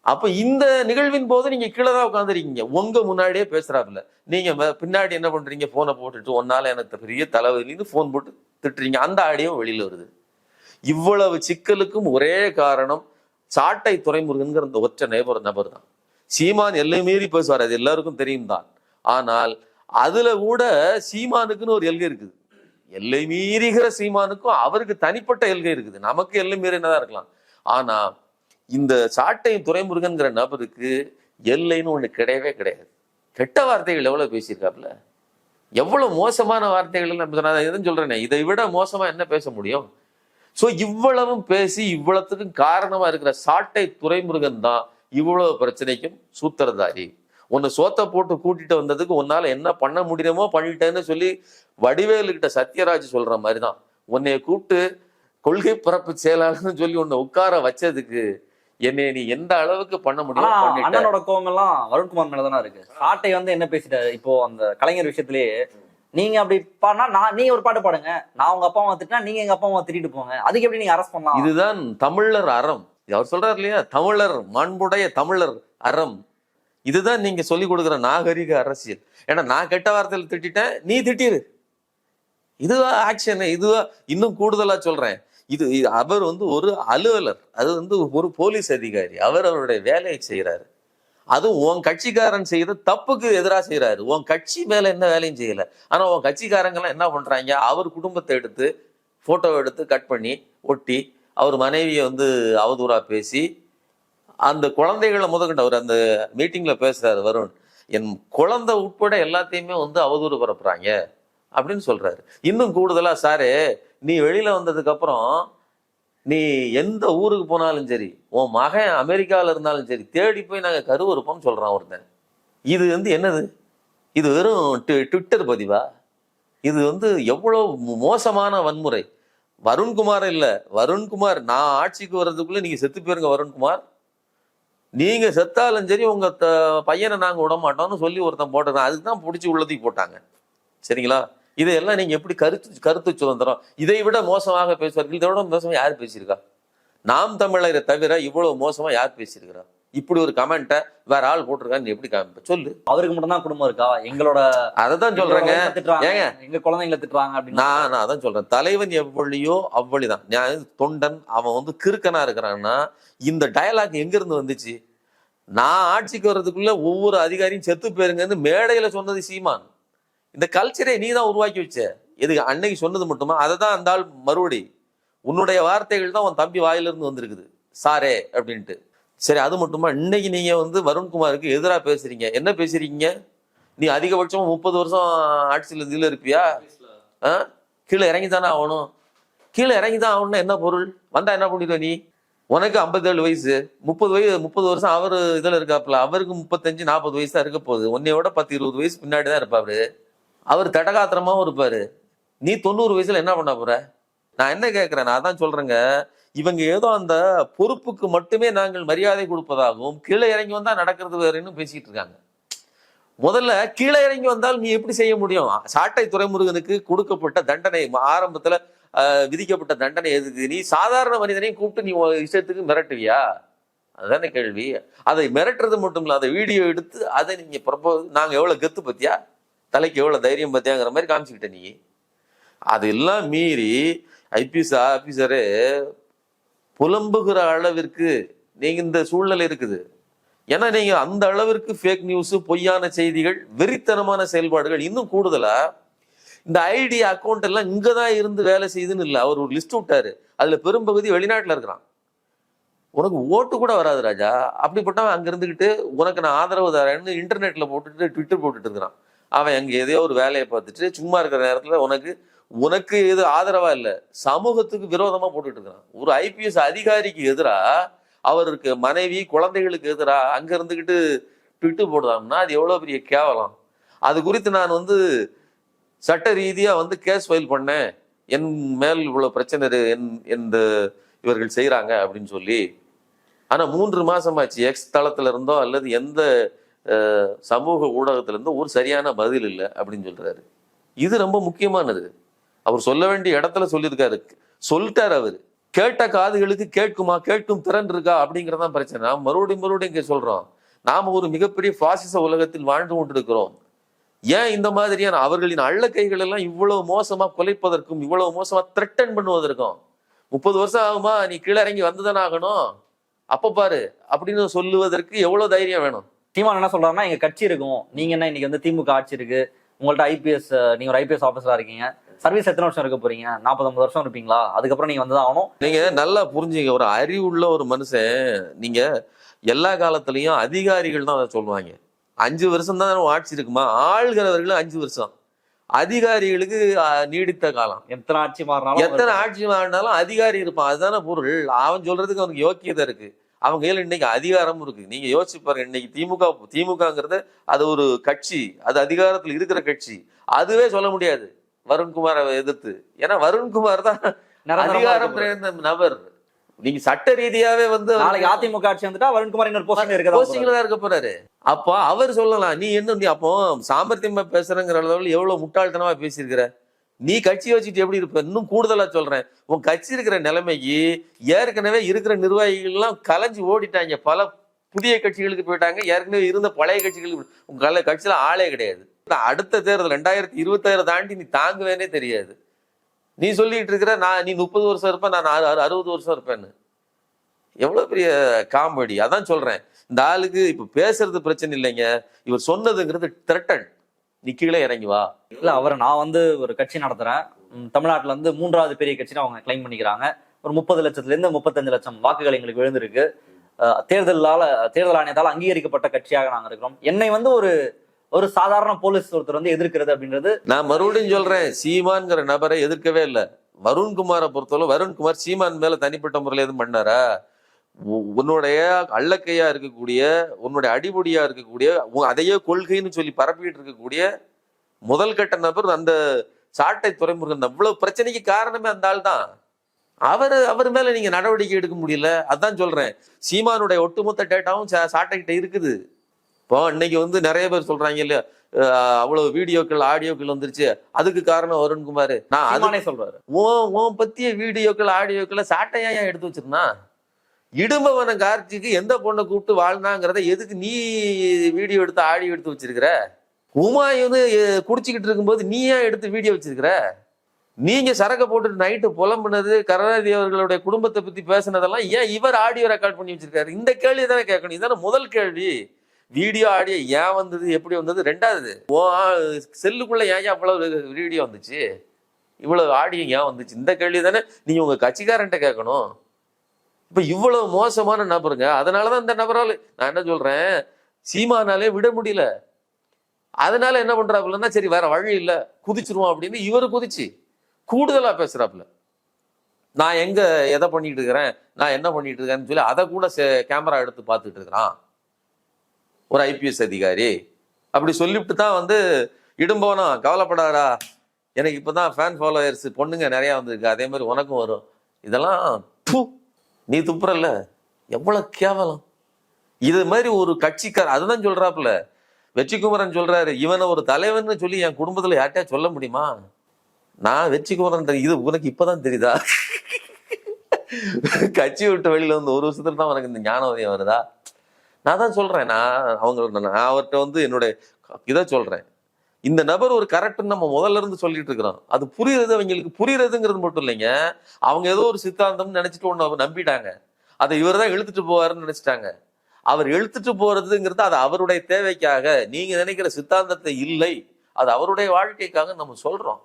அப்ப இந்த நிகழ்வின் போது நீங்க கீழே தான் உட்காந்துருக்கீங்க உங்க முன்னாடியே பேசுறாப்புல. நீங்க ம- பின்னாடி என்ன பண்றீங்க? போனை போட்டுட்டு ஒன்னால எனக்கு பெரிய தலைவலின்னு போன் போட்டு திட்டுறீங்க. அந்த ஆடியும் வெளியில் வருது. இவ்வளவு சிக்கலுக்கும் ஒரே காரணம் சாட்டை துறைமுருகன்கிற அந்த ஒற்ற நபர் நபர் தான். சீமான் எல்லை மீறி பேசுவார். அது எல்லாருக்கும் தெரியும் தான். ஆனால் அதுல கூட சீமானுக்குன்னு ஒரு எல்கை இருக்குது. எல்லை மீறிகிற சீமானுக்கும் அவருக்கு தனிப்பட்ட எல்கை இருக்குது. நமக்கு எல்லை மீறினதா இருக்கலாம். ஆனா இந்த சாட்டை துறைமுருகன்கிற நபருக்கு எல்லைன்னு ஒண்ணு கிடையவே கிடையாது. கெட்ட வார்த்தைகள் எவ்வளவு பேசியிருக்காப்புல? எவ்வளவு மோசமான வார்த்தைகள் எல்லாம் பேசுறாங்க. எதுவும் சொல்றேனே இதை விட மோசமா என்ன பேச முடியும் சோ இவ்வளவும் பேசி இவ்வளவுக்கும் காரணமா இருக்கிற சாட்டை துறைமுருகன் தான் இவ்வளவு பிரச்சனைக்கும் சூத்திரதாரி உன்னை சோத்தை போட்டு கூட்டிட்டு வந்ததுக்கு உன்னால என்ன பண்ண முடியுமோ பண்ணிட்டேன்னு சொல்லி வடிவேலுகிட்ட சத்யராஜ் சொல்ற மாதிரிதான் உன்னைய கூப்பிட்டு கொள்கை பரப்பு செயலாளர்னு சொல்லி உன்னை உட்கார வச்சதுக்கு என்னை நீ எந்த அளவுக்கு பண்ண முடியுமோ அண்ணனோட கோவம் எல்லாம் வருண்குமார் மேலதானே இருக்கு. சாட்டை வந்து என்ன பேசிட்டாரு இப்போ அந்த கலைஞர் விஷயத்திலேயே நீங்க அப்படி பாடினா நான் நீங்க ஒரு பாட்டு பாடுங்க. நான் உங்க அப்பா அம்மா திட்டினா நீங்க எங்க அப்பா அம்மா திட்டிட்டு போங்க. அதுக்கு எப்படி நீங்க அரெஸ்ட் பண்ணலாம்? இதுதான் தமிழர் அறம். அவர் சொல்றாரு இல்லையா? தமிழர் மாண்புடைய தமிழர் அறம். இதுதான் நீங்க சொல்லி கொடுக்குற நாகரிக அரசியல். ஏன்னா நான் கெட்ட வார்த்தையில் திட்டிட்டேன் நீ திட்டிரு. இதுவா ஆக்ஷன் இதுவா இன்னும் கூடுதலா சொல்றேன். இது அவர் வந்து ஒரு அலுவலர். அது வந்து ஒரு போலீஸ் அதிகாரி. அவர் அவருடைய வேலையை செய்கிறாரு அதுவும் உன் கட்சிக்காரன் செய்த தப்புக்கு எதிராக செய்கிறாரு உன் கட்சி மேலே என்ன வேலையும் செய்யல. ஆனால் உன் கட்சிக்காரங்கெல்லாம் என்ன பண்றாங்க? அவர் குடும்பத்தை எடுத்து போட்டோ எடுத்து கட் பண்ணி ஒட்டி அவர் மனைவியை வந்து அவதூறா பேசி அந்த குழந்தைகளை முதற்கொண்டு அவர் அந்த மீட்டிங்கில் பேசுறாரு வருண். என் குழந்தை உட்பட எல்லாத்தையுமே வந்து அவதூறு பரப்புறாங்க. அப்படின்னு சொல்றாரு. இன்னும் கூடுதலாக சாரு நீ வெளியில வந்ததுக்கு அப்புறம் நீ எந்த ஊருக்கு போனாலும் சரி உன் மகன் அமெரிக்காவில் இருந்தாலும் சரி தேடி போய் நாங்கள் கருவறுப்போம்னு சொல்கிறான் ஒருத்தன். இது வந்து என்னது? இது வெறும் ட்விட்டர் பதிவா? இது வந்து எவ்வளோ மோசமான வன்முறை. வருண்குமார் இல்லை வருண்குமார் நான் ஆட்சிக்கு வர்றதுக்குள்ளே நீங்கள் செத்து போயிருங்க வருண்குமார். நீங்கள் செத்தாலும் சரி உங்கள் த- பையனை நாங்கள் விட மாட்டோம்னு சொல்லி ஒருத்தன் போட்டுருக்கான் அதுக்கு தான் பிடிச்சி உள்ளதையும் போட்டாங்க. சரிங்களா? இதையெல்லாம் நீங்க எப்படி கருத்து கருத்து சுதந்திரம்? இதை விட மோசமாக பேசுவார்கள். இதை விட மோசமா யார் பேசியிருக்கா? நாம் தமிழரை தவிர இவ்வளவு மோசமா யார் பேசியிருக்கிறா? இப்படி ஒரு கமெண்ட்டை வேற ஆள் போட்டிருக்கான்னு எப்படி காமிப்ப? சொல்லு. அவருக்கு மட்டும் தான் குடும்பம் இருக்கா? எங்களோட அததான் சொல்றேங்க. எங்களோட திட்டுறாங்க. ஏங்க? எங்க குழந்தைங்களை திட்டுறாங்க அப்படின்னு. நான் நான் அதான் சொல்றேன். தலைவன் எவ்வளியோ அவ்வளிதான். நான் தொண்டன் அவன் வந்து கிறுக்கனா இருக்கிறான்னா இந்த டயலாக் எங்க இருந்து வந்துச்சு? நான் ஆட்சிக்கு வர்றதுக்குள்ள ஒவ்வொரு அதிகாரியும் செத்து போயிருங்கன்னு மேடையில சொன்னது சீமான். இந்த கல்ச்சரை நீ தான் உருவாக்கி வச்ச. எதுக்கு? அன்னைக்கு சொன்னது மட்டுமா? அதை தான் அந்த ஆள் மறுபடி உன்னுடைய வார்த்தைகள் தான் உன் தம்பி வாயிலிருந்து வந்திருக்குது. சாரே அப்படின்ட்டு. சரி அது மட்டுமா? இன்னைக்கு நீங்க வந்து வருண்குமாருக்கு எதிராக பேசுறீங்க. என்ன பேசுறீங்க? நீ அதிகபட்சம் முப்பது வருஷம் ஆட்சியில் இதில் இருப்பியா? ஆ? கீழே இறங்கி தானே ஆகணும். கீழே இறங்கி தான் ஆகணும்னா என்ன பொருள்? வந்தா என்ன பண்ணிடுவ நீ? உனக்கு 57 வயசு. முப்பது வயசு முப்பது வருஷம் அவர் இதில் இருக்காப்புல. அவருக்கு முப்பத்தஞ்சு நாற்பது வயசு தான் இருக்க போகுது. உன்னையோட பத்து இருபது வயசு பின்னாடி தான் இருப்பாரு. அவர் தடகாத்திரமாகவும் இருப்பார். நீ தொண்ணூறு வயசில் என்ன பண்ண போகிற நான் என்ன கேட்குறேன் நான் தான் சொல்கிறேங்க இவங்க ஏதோ அந்த பொறுப்புக்கு மட்டுமே நாங்கள் மரியாதை கொடுப்பதாகவும் கீழே இறங்கி வந்தால் நடக்கிறது வேறுன்னு பேசிகிட்டு இருக்காங்க. முதல்ல கீழே இறங்கி வந்தால் நீ எப்படி செய்ய முடியும்? சாட்டை துறைமுருகனுக்கு கொடுக்கப்பட்ட தண்டனை ஆரம்பத்தில் விதிக்கப்பட்ட தண்டனை எதுக்கு? நீ சாதாரண மனிதனையும் கூப்பிட்டு நீ இஷ்டத்துக்கு மிரட்டுவியா? அதுதானே கேள்வி. அதை மிரட்டுறது மட்டும் இல்லை அதை வீடியோ எடுத்து அதை நீங்கள் ப்ரப்போஸ் நாங்கள் எவ்வளோ கெத்து பத்தியா? தலைக்கு எவ்வளோ தைரியம் பார்த்தியாங்கிற மாதிரி காமிச்சுக்கிட்ட நீ. அதெல்லாம் மீறி ஐபிஎஸ் ஆஃபீஸரு புலம்புகிற அளவிற்கு நீங்கள் இந்த சூழ்நிலை இருக்குது. ஏன்னா நீங்கள் அந்த அளவிற்கு ஃபேக் நியூஸு பொய்யான செய்திகள் வெறித்தனமான செயல்பாடுகள் இன்னும் கூடுதலாக இந்த ஐடி அக்கௌண்ட் எல்லாம் இங்கே தான் இருந்து வேலை செய்யுதுன்னு இல்லை. அவர் ஒரு லிஸ்ட் விட்டாரு. அதில் பெரும்பகுதி வெளிநாட்டில் இருக்கிறான். உனக்கு ஓட்டு கூட வராது ராஜா. அப்படிப்பட்டவன் அங்கே இருந்துக்கிட்டு உனக்கு நான் ஆதரவு தரேன்னு இன்டர்நெட்டில் போட்டுட்டு ட்விட்டர் போட்டுட்டு இருக்கிறான். அவன் அங்கே எதையோ ஒரு வேலையை பார்த்துட்டு சும்மா இருக்கிற நேரத்தில் உனக்கு உனக்கு எது ஆதரவா இல்லை. சமூகத்துக்கு விரோதமாக போட்டுட்டு இருக்கிறான். ஒரு ஐபிஎஸ் அதிகாரிக்கு எதிராக அவருக்கு மனைவி குழந்தைகளுக்கு எதிராக அங்கே இருந்துக்கிட்டு ட்விட்டு போடுறாங்கன்னா அது எவ்வளோ பெரிய கேவலம். அது குறித்து நான் வந்து சட்ட ரீதியாக வந்து கேஸ் ஃபைல் பண்ணேன். என் மேல் இவ்வளோ பிரச்சனை என் இந்த இவர்கள் செய்கிறாங்க அப்படின்னு சொல்லி. ஆனால் மூன்று மாசமாச்சு எக்ஸ் தளத்துல இருந்தோ அல்லது எந்த சமூக ஊடகத்திலேருந்து ஒரு சரியான பதில் இல்லை அப்படின்னு சொல்கிறாரு இது ரொம்ப முக்கியமானது. அவர் சொல்ல வேண்டிய இடத்துல சொல்லியிருக்காரு. சொல்லிட்டார் அவர். கேட்ட காதுகளுக்கு கேட்குமா கேட்கும் திறன் இருக்கா அப்படிங்கிறதான் பிரச்சனை. நாம் மறுபடியும் மறுபடியும் இங்கே சொல்கிறோம் நாம் ஒரு மிகப்பெரிய பாசிச உலகத்தில் வாழ்ந்து கொண்டிருக்கிறோம். ஏன் இந்த மாதிரியான அவர்களின் அள்ள கைகள் எல்லாம் இவ்வளவு மோசமாக குலைப்பதற்கும் இவ்வளவு மோசமாக த்ரெட்டன் பண்ணுவதற்கும்? முப்பது வருஷம் ஆகுமா? நீ கீழே இறங்கி வந்துதானே ஆகணும்? அப்போ பாரு. அப்படின்னு சொல்லுவதற்கு எவ்வளோ தைரியம் வேணும்? சீமான் என்ன சொல்றாருன்னா எங்க கட்சி இருக்கும். நீங்க என்ன இன்னைக்கு வந்து திமுக ஆட்சி இருக்கு? உங்கள்ட்ட ஐபிஎஸ் நீங்க ஒரு ஐபிஎஸ் ஆபீசரா இருக்கீங்க. சர்வீஸ் எத்தனை வருஷம் இருக்க போறீங்க? நாற்பது ஐம்பது வருஷம் இருப்பீங்களா? அதுக்கப்புறம் நீங்க வந்து ஆகணும். நீங்க நல்லா புரிஞ்சுங்க. ஒரு அறிவுள்ள ஒரு மனுஷன் நீங்க எல்லா காலத்துலயும் அதிகாரிகள் தான் அதை சொல்லுவாங்க. அஞ்சு வருஷம் தான் ஆட்சி இருக்குமா? ஆள்கிறவர்களும் அஞ்சு வருஷம். அதிகாரிகளுக்கு நீடித்த காலம். எத்தனை ஆட்சி மாறினாலும் எத்தனை ஆட்சி மாறினாலும் அதிகாரி இருப்பான். அதுதானே பொருள். அவன் சொல்றதுக்கு அவனுக்கு யோக்கியதை இருக்கு. அவங்க கையில இன்னைக்கு அதிகாரமும் இருக்கு. நீங்க யோசிச்சு பாருங்க இன்னைக்கு திமுக திமுகங்கிறது அது ஒரு கட்சி. அது அதிகாரத்தில் இருக்கிற கட்சி. அதுவே சொல்ல முடியாது. வருண்குமாரை எதிர்த்து. ஏன்னா வருண்குமார் தான் அதிகாரம் இருக்க. நிறைந்த நபர். நீங்க சட்ட ரீதியாவே வந்து நாளைக்கு அதிமுக ஆட்சி வந்துட்டா வருண்குமார் இன்னொரு போஸ்டிங் இருக்கிறதா போஸ்டிங்ல தான் இருக்க போறாரு. அப்போ அவர் சொல்லலாம் நீ என்ன நீ அப்போ சாமர்த்தியமா பேசுறங்கிற அளவில் எவ்வளவு முட்டாள்தனமா பேசியிருக்கிற? நீ கட்சி வச்சுட்டு எப்படி இருப்ப? இன்னும் கூடுதலா சொல்றேன். உன் கட்சி இருக்கிற நிலைமைக்கு ஏற்கனவே இருக்கிற நிர்வாகிகள்லாம் கலைஞ்சு ஓடிட்டாங்க. பல புதிய கட்சிகளுக்கு போயிட்டாங்க. ஏற்கனவே இருந்த பழைய கட்சிகளுக்கு உங்க கல- கட்சியில ஆளே கிடையாது. அடுத்த தேர்தல் ரெண்டாயிரத்தி இருபத்தாயிரம் தாண்டி நீ தாங்குவேனே தெரியாது. நீ சொல்லிட்டு இருக்கிற நான் நீ முப்பது வருஷம் இருப்பேன் நான் அறுபது வருஷம் இருப்பேன்னு. எவ்வளவு பெரிய காமெடி. அதான் சொல்றேன். இந்த ஆளுக்கு இப்ப பேசுறது பிரச்சனை இல்லைங்க. இவர் சொன்னதுங்கிறது திரட்டன் நீ கீழே இறங்கி வா. இல்ல அவர் நான் வந்து ஒரு கட்சி நடத்துறேன். ம், தமிழ்நாட்டுல இருந்து மூன்றாவது பெரிய கட்சின்னு அவங்க கிளைம் பண்ணிக்கிறாங்க. ஒரு முப்பது லட்சத்துல இருந்து முப்பத்தஞ்சு லட்சம் வாக்குகள் எங்களுக்கு விழுந்திருக்கு. அஹ், தேர்தலால தேர்தல் ஆணையத்தால் அங்கீகரிக்கப்பட்ட கட்சியாக நாங்க இருக்கிறோம். என்னை வந்து ஒரு ஒரு சாதாரண போலீஸ் ஒருத்தர் வந்து எதிர்க்கிறது அப்படின்றது நான் மறுபடியும் சொல்றேன் சீமான்ங்கிற நபரை எதிர்க்கவே இல்லை. வருண்குமாரை பொறுத்தவரை வருண்குமார் சீமான் மேல தனிப்பட்ட முறையில் எதுவும் பண்ணாரா? உன்னுடைய அள்ளக்கையா இருக்கக்கூடிய உன்னுடைய அடிபொடியா இருக்கக்கூடிய அதையே கொள்கைன்னு சொல்லி பரப்பிட்டு இருக்கக்கூடிய முதல் கட்ட நபர் அந்த சாட்டை துறைமுருகன். அவ்வளவு பிரச்சனைக்கு காரணமே அந்த ஆள் தான். அவர் அவர் மேல நீங்க நடவடிக்கை எடுக்க முடியல. அதான் சொல்றேன். சீமானுடைய ஒட்டுமொத்த டேட்டாவும் சாட்டைகிட்ட இருக்குது. இப்போ இன்னைக்கு வந்து நிறைய பேர் சொல்றாங்க இல்லையா? அவ்வளவு வீடியோக்கள் ஆடியோக்கள் வந்துருச்சு. அதுக்கு காரணம் வருண்குமார் நான் அது சீமானே சொல்றாரு. உன் உன் பத்திய வீடியோக்கள் ஆடியோக்களை சாட்டையா ஏன் எடுத்து வச்சிருந்தான்? இடும்பவன கார்த்திக்கு எந்த பொண்ணை கூப்பிட்டு வாழ்ந்தாங்கிறத எதுக்கு நீ வீடியோ எடுத்து ஆடியோ எடுத்து வச்சிருக்கிற? உமாயுன்னு குடிச்சிக்கிட்டு குடிச்சுக்கிட்டு இருக்கும்போது நீ ஏன் எடுத்து வீடியோ வச்சிருக்கிற? நீங்க சரக்க போட்டுட்டு நைட்டு புலம்புனது கருணாநிதி அவர்களுடைய குடும்பத்தை பத்தி பேசுனதெல்லாம் ஏன் இவர் ஆடியோ ரெக்கார்ட் பண்ணி வச்சிருக்காரு? இந்த கேள்வி தானே கேட்கணும். இதானே முதல் கேள்வி. வீடியோ ஆடியோ ஏன் வந்தது எப்படி வந்தது? ரெண்டாவது ஓ செல்லுக்குள்ள ஏன் ஏன் அவ்வளவு வீடியோ வந்துச்சு? இவ்வளவு ஆடியோ ஏன் வந்துச்சு? இந்த கேள்வி தானே நீங்க உங்க கட்சிக்காரன்ட்ட கேட்கணும். இப்போ இவ்வளவு மோசமான நபருங்க. அதனாலதான் இந்த நபரால் நான் என்ன சொல்கிறேன் சீமானாலே விட முடியல. அதனால என்ன பண்ணுறாப்புலன்னா சரி வேற வழி இல்லை குதிச்சிருவோம் அப்படின்னு இவரு குதிச்சு கூடுதலாக பேசுகிறாப்புல நான் எங்கே எதை பண்ணிட்டு இருக்கிறேன்? நான் என்ன பண்ணிட்டு இருக்கேன்னு சொல்லி அதை கூட கேமரா எடுத்து பார்த்துட்டு இருக்கிறான். ஒரு ஐபிஎஸ் அதிகாரி. அப்படி சொல்லிவிட்டு தான் வந்து இடும்போனா கவலைப்படாதா எனக்கு இப்போ தான் ஃபேன் ஃபாலோயர்ஸ் பொண்ணுங்க நிறையா வந்திருக்கு. அதே மாதிரி உனக்கும் வரும். இதெல்லாம் து நீ துப்புறல்ல? எவ்வளவு கேவலம். இது மாதிரி ஒரு கட்சிக்கார் அதுதான் சொல்றாப்புல. வெற்றிக்குமரன் சொல்றாரு இவனை ஒரு தலைவன் சொல்லி என் குடும்பத்துல யார்கிட்டயா சொல்ல முடியுமா? நான் வெற்றிக்குமரன் இது உனக்கு இப்பதான் தெரியுதா? கட்சி விட்டு வெளியில வந்து ஒரு வருஷத்துல தான் உனக்கு இந்த ஞானோதயம் வருதா? நான் தான் சொல்றேன். நான் அவங்க நான் அவர்கிட்ட வந்து என்னுடைய இதை சொல்றேன். இந்த நபர் ஒரு கரெக்ட்னு நம்ம முதல்ல இருந்து சொல்லிட்டு இருக்கிறோம். அது புரியுறது அவங்களுக்கு புரியுறதுங்கிறது மட்டும் இல்லைங்க. அவங்க ஏதோ ஒரு சித்தாந்தம்னு நினைச்சிட்டு ஒன்று நம்பிட்டாங்க. அதை இவர் தான் இழுத்துட்டு போவாருன்னு நினைச்சிட்டாங்க. அவர் இழுத்துட்டு போறதுங்கிறது அது அவருடைய தேவைக்காக. நீங்க நினைக்கிற சித்தாந்தத்தை இல்லை. அது அவருடைய வாழ்க்கைக்காக நம்ம சொல்றோம்.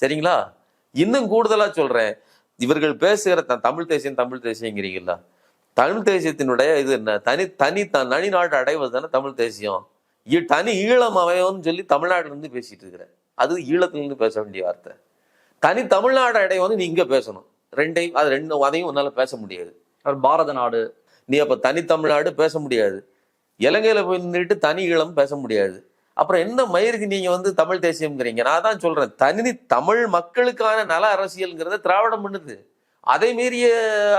சரிங்களா? இன்னும் கூடுதலா சொல்றேன். இவர்கள் பேசுகிற தமிழ் தேசியம் தமிழ் தேசியங்கிறீங்களா தமிழ் தேசியத்தினுடைய இது என்ன? தனி தனி த- தனி நாடு அடைவது தானே தமிழ் தேசியம். தனி ஈழம் அமையோன்னு சொல்லி தமிழ்நாட்டுல இருந்து பேசிட்டு இருக்கிற அது ஈழத்துல இருந்து பேச வேண்டிய வார்த்தை. தனி தமிழ்நாடு அடையவன்னு நீ இங்க பேசணும். ரெண்டையும் அது ரெண்டு அதையும் உன்னால பேச முடியாது. பாரத நாடு. நீ அப்ப தனி தமிழ்நாடு பேச முடியாது. இலங்கையில போய் நின்றுட்டு தனி ஈழம் பேச முடியாது. அப்புறம் என்ன மயிருக்கு நீங்க வந்து தமிழ் தேசியம்ங்கிறீங்க? நான் தான் சொல்றேன். தனி தமிழ் மக்களுக்கான நல அரசியல்ங்கிறத திராவிடம் பண்ணுது. அதை மீறிய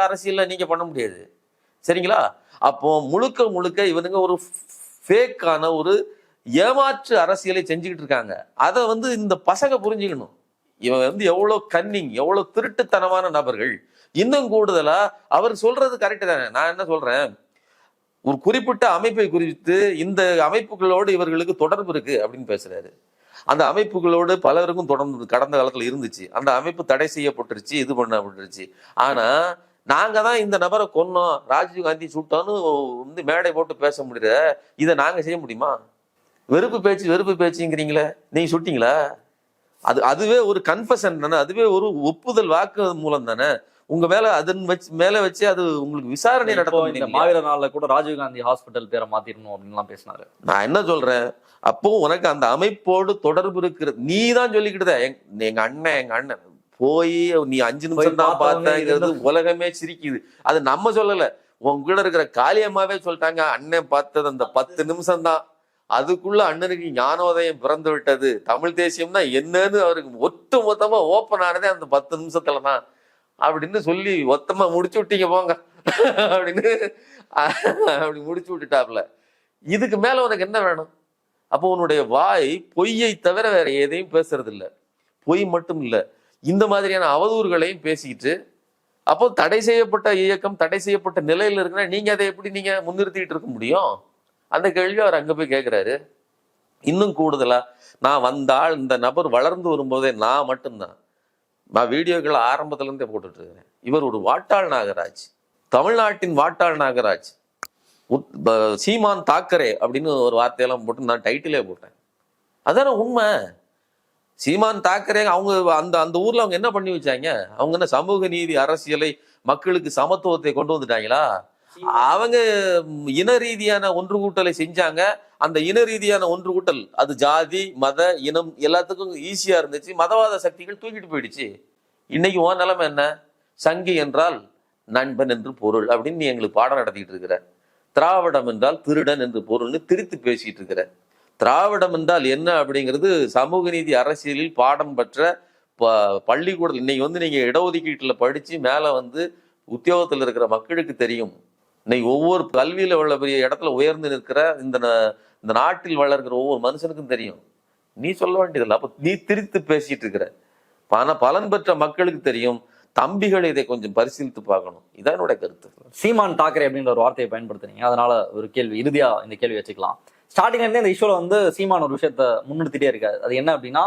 அரசியல்ல நீங்க பண்ண முடியாது. சரிங்களா? அப்போ முழுக்க முழுக்க இவனுங்க ஒரு ஃபேக்கான ஒரு ஏமாற்று அரசியலை செஞ்சுக்கிட்டு இருக்காங்க. அதை வந்து இந்த பசங்க புரிஞ்சுக்கணும். இவன் வந்து எவ்வளோ கன்னிங் எவ்வளோ திருட்டுத்தனமான நபர்கள். இன்னும் கூடுதலா அவர் சொல்றது கரெக்டு தானே. நான் என்ன சொல்றேன்? ஒரு குறிப்பிட்ட அமைப்பை குறித்து இந்த அமைப்புகளோடு இவர்களுக்கு தொடர்பு இருக்கு அப்படின்னு பேசுறாரு. அந்த அமைப்புகளோடு பலருக்கும் தொடர்ந்து கடந்த காலத்தில் இருந்துச்சு. அந்த அமைப்பு தடை செய்யப்பட்டுருச்சு இது பண்ணப்பட்டுருச்சு. ஆனால் நாங்க தான் இந்த நபரை கொன்னோம். ராஜீவ் காந்தி சுட்டோன்னு வந்து மேடை போட்டு பேச முடியல. இதை நாங்க செய்ய முடியுமா? வெறுப்பு பேச்சு வெறுப்பு பேச்சுங்கிறீங்களே. நீங்க சுட்டீங்களா? அது அதுவே ஒரு கன்ஃபஷன் தானே. அதுவே ஒரு ஒப்புதல் வாக்கு மூலம் தானே. உங்க மேல அதன் வச்சு மேல வச்சு அது உங்களுக்கு விசாரணை இப்போ இந்த மாவீரர் நாள்ல கூட ராஜீவ் காந்தி ஹாஸ்பிட்டல் பேரை மாத்திரணும் அப்படின்லாம் பேசினாரு. நான் என்ன சொல்றேன்? அப்போ உனக்கு அந்த அமைப்போடு தொடர்பு இருக்கிறது. நீ தான் சொல்லிக்கிட்டு எங்க அண்ணன் எங்க அண்ணன் போய் நீ அஞ்சு நிமிஷம் தான் பார்த்தங்கிறது உலகமே சிரிக்குது. அது நம்ம சொல்லல. உன் கூட இருக்கிற காளியம்மாவே சொல்லிட்டாங்க. அண்ணன் பார்த்தது அந்த பத்து நிமிஷம் தான் அதுக்குள்ள அண்ணனுக்கு ஞானோதயம் பிறந்து விட்டது. தமிழ் தேசியம்னா என்னன்னு அவருக்கு ஒட்டு மொத்தமா ஓப்பன் ஆனதே அந்த பத்து நிமிஷத்துல தான் அப்படின்னு சொல்லி மொத்தமா முடிச்சு விட்டீங்க போங்க. அப்படின்னு அப்படி முடிச்சு விட்டுட்டாப்ல. இதுக்கு மேல உனக்கு என்ன வேணும்? அப்போ உன்னுடைய வாய் பொய்யை தவிர வேற எதையும் பேசுறது இல்ல பொய் மட்டும் இல்ல. இந்த மாதிரியான அவதூறுகளையும் பேசிக்கிட்டு அப்போ தடை செய்யப்பட்ட இயக்கம் தடை செய்யப்பட்ட நிலையில் இருக்குன்னா நீங்கள் அதை எப்படி நீங்கள் முன்னிறுத்திட்டு இருக்க முடியும்? அந்த கேள்வி அவர் அங்கே போய் கேட்குறாரு இன்னும் கூடுதலாக நான் வந்தால் இந்த நபர் வளர்ந்து வரும்போதே நான் மட்டும்தான். நான் வீடியோக்களை ஆரம்பத்துலேருந்தே போட்டுட்ருக்கிறேன் இவர் ஒரு வாட்டாள் நாகராஜ். தமிழ்நாட்டின் வாட்டாள் நாகராஜ். சீமான் தாக்கரே அப்படின்னு ஒரு வார்த்தையெல்லாம் போட்டு நான் டைட்டிலே போட்டேன். அதான உண்மை? சீமான் தாக்கரே அவங்க அந்த அந்த ஊர்ல அவங்க என்ன பண்ணி வச்சாங்க? அவங்க என்ன சமூக நீதி அரசியலை மக்களுக்கு சமத்துவத்தை கொண்டு வந்துட்டாங்களா? அவங்க இன ரீதியான ஒன்று கூட்டலை செஞ்சாங்க. அந்த இன ரீதியான ஒன்று கூட்டல் அது ஜாதி மத இனம் எல்லாத்துக்கும் ஈஸியா இருந்துச்சு. மதவாத சக்திகள் தூக்கிட்டு போயிடுச்சு. இன்னைக்கு உன் நிலைமை என்ன? சங்கி என்றால் நண்பன் என்று பொருள் அப்படின்னு நீ எங்களுக்கு பாடம் நடத்திட்டு இருக்கிற. திராவிடம் என்றால் திருடன் என்று பொருள்னு திரித்து பேசிட்டு இருக்கிற. திராவிடம் என்றால் என்ன அப்படிங்கிறது சமூக நீதி அரசியலில் பாடம் பெற்ற ப- பள்ளிக்கூடத்தில். இன்னைக்கு வந்து நீங்க இடஒதுக்கீட்டில் படிச்சு மேல வந்து உத்தியோகத்தில் இருக்கிற மக்களுக்கு தெரியும். இன்னைக்கு ஒவ்வொரு கல்வியில உள்ள பெரிய இடத்துல உயர்ந்து நிற்கிற இந்த ந- இந்த நாட்டில் வளர்கிற ஒவ்வொரு மனுஷனுக்கும் தெரியும். நீ சொல்ல வேண்டியதில்லை. அப்ப நீ திரித்து பேசிட்டு இருக்கிற. பண பலன் பெற்ற மக்களுக்கு தெரியும். தம்பிகள் இதை கொஞ்சம் பரிசீலித்து பார்க்கணும். இதான் என்னுடைய கருத்து. சீமான் தாக்கரே அப்படின்ற ஒரு வார்த்தையை பயன்படுத்துனீங்க. அதனால ஒரு கேள்வி இறுதியா இந்த கேள்வி வச்சுக்கலாம். ஸ்டார்டிங்லேருந்தே இந்த இஷ்யூவில் வந்து சீமான் ஒரு விஷயத்த முன்னெடுத்துட்டே இருக்காரு. அது என்ன அப்படின்னா